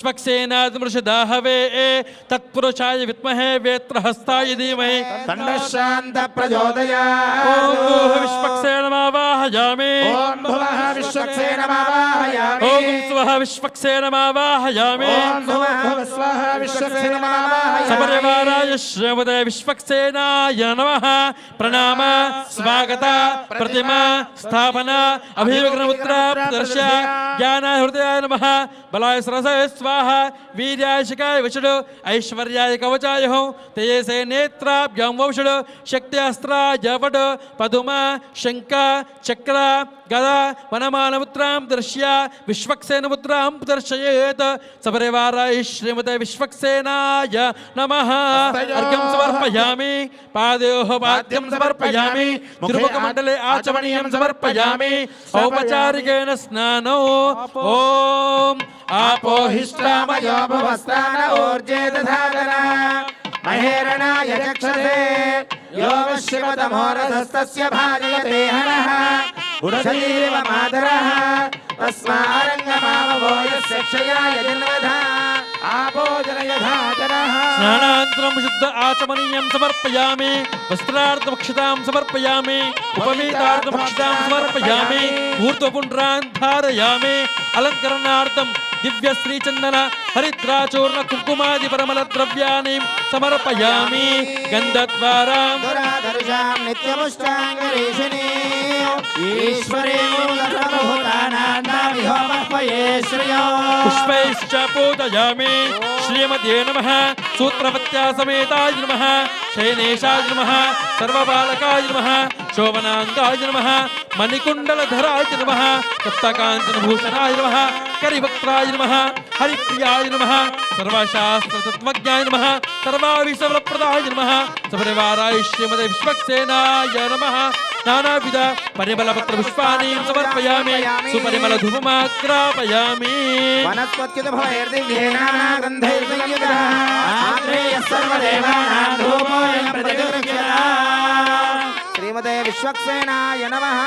श्वक्सेनादिमृषदाहवे ए तत्पुरुषाय विद्महे वेत्रहस्ताय धीमहि। तण्डशान्तप्रचोदयात्। ॐ विश्वक्सेनमावाहयामि। ॐ भुवः विश्वक्सेनमावाहय भुवः स्वः विश्वक्सेनमावाहयामि सपरिवाराय श्रीमते विश्वक्सेनाय नमः। प्रणाम स्वागत प्रतिमा स्थापना अभिविघ्नमुद्रा दर्श ज्ञान हृदयाय नमः। बलाय सरसाय स्वाहा वीर्याय शिखाय विषुडु ऐश्वर्याय कवचाय हो। तेजसे नेत्राभ्यां वंशुडु शक्त्यास्त्राय वड पदुम शङ्क चक्र गदा वनमानमुद्रां दर्श्य विश्वक्सेनमुद्रां పుత్రాం దర్శయేత్ సపరివారాయ శ్రీమతే విశ్వక్సేనాయ నమః అర్ఘ్యం సమర్పయామి పాదయోః పాద్యం సమర్పయామి తిరుముఖమండలే ఆచమనీయం సమర్పయామి ఔపచారికేణ స్నానో ఓం ఆపోహిష్టామయోపవస్త్రాన ఊర్జే దధాగన మహేరణాయ చక్షసే యోగశివతమోరథస్తస్య భాజయతే హనః గుణశరీరమాదరః స్నానానంతరం శుద్ధ ఆచమనీయం సమర్పయామి వస్త్రార్థమక్షతాం సమర్పయామి ఉపమీతార్థమక్షతాం సమర్పయామి ఊర్ధ్వపుండ్రాన్ ధారయామి అలంకరణార్థం దివ్య శ్రీచందన హరిద్రాచూర్ణ కుంకుమాది పరమల ద్రవ్యాన్ని సమర్పయామి. గంధద్వారాం నిత్యముష్టాంగరేషణే. ఈశ్వరేణి पुष्पये श्रिया पुष्पैश्च पूजयामि। श्रीमते नमः। सूत्रवत्या समेताय नमः। शयनेशाय नमः। सर्वबालकाय नमः। शोभनाङ्गाय नमः। मणिकुण्डलधराय नमः। सप्तकाञ्चनभूषणाय नमः। करिभक्त्राय नमः। हरिप्रियाय नमः। सर्वशास्त्रतत्त्वज्ञाय नमः। सर्वाभिसवरप्रदाय नमः। सपरिवाराय श्रीमते विश्वक्सेनाय नमः। నానావిధ పరిమళ పత్ర పుష్పాన్ని సమర్పయామి సుపరిమళ ధూమాగ్రాపయామి వనస్పత్యుత భవైర్దివ్యేన గంధైర్వియుత ఆత్రేయ సర్వదేవానాం ధూమోయం ప్రతిగృహ్యత శ్రీమతే విశ్వక్సేనాయ నమః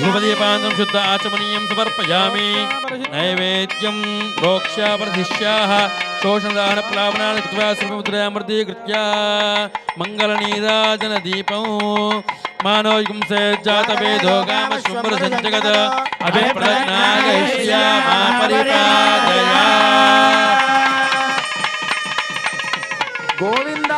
ధూపదీపాంతం శుద్ధ ఆచమనీయం సమర్పయామి. నైవేద్యం రోక్ష్యా ప్రతిష్యాః శోషణదాన ప్లావనాన్ని కృత్వా సర్వముద్రయామృతీకృత్య మంగళనీరాజన దీపం మానోయుగం సేజ్జాత వేదో గామ శుంభర సంజగద అభిప్రజ్ఞాగైష్యా మా పరిపాదయా గోవింద.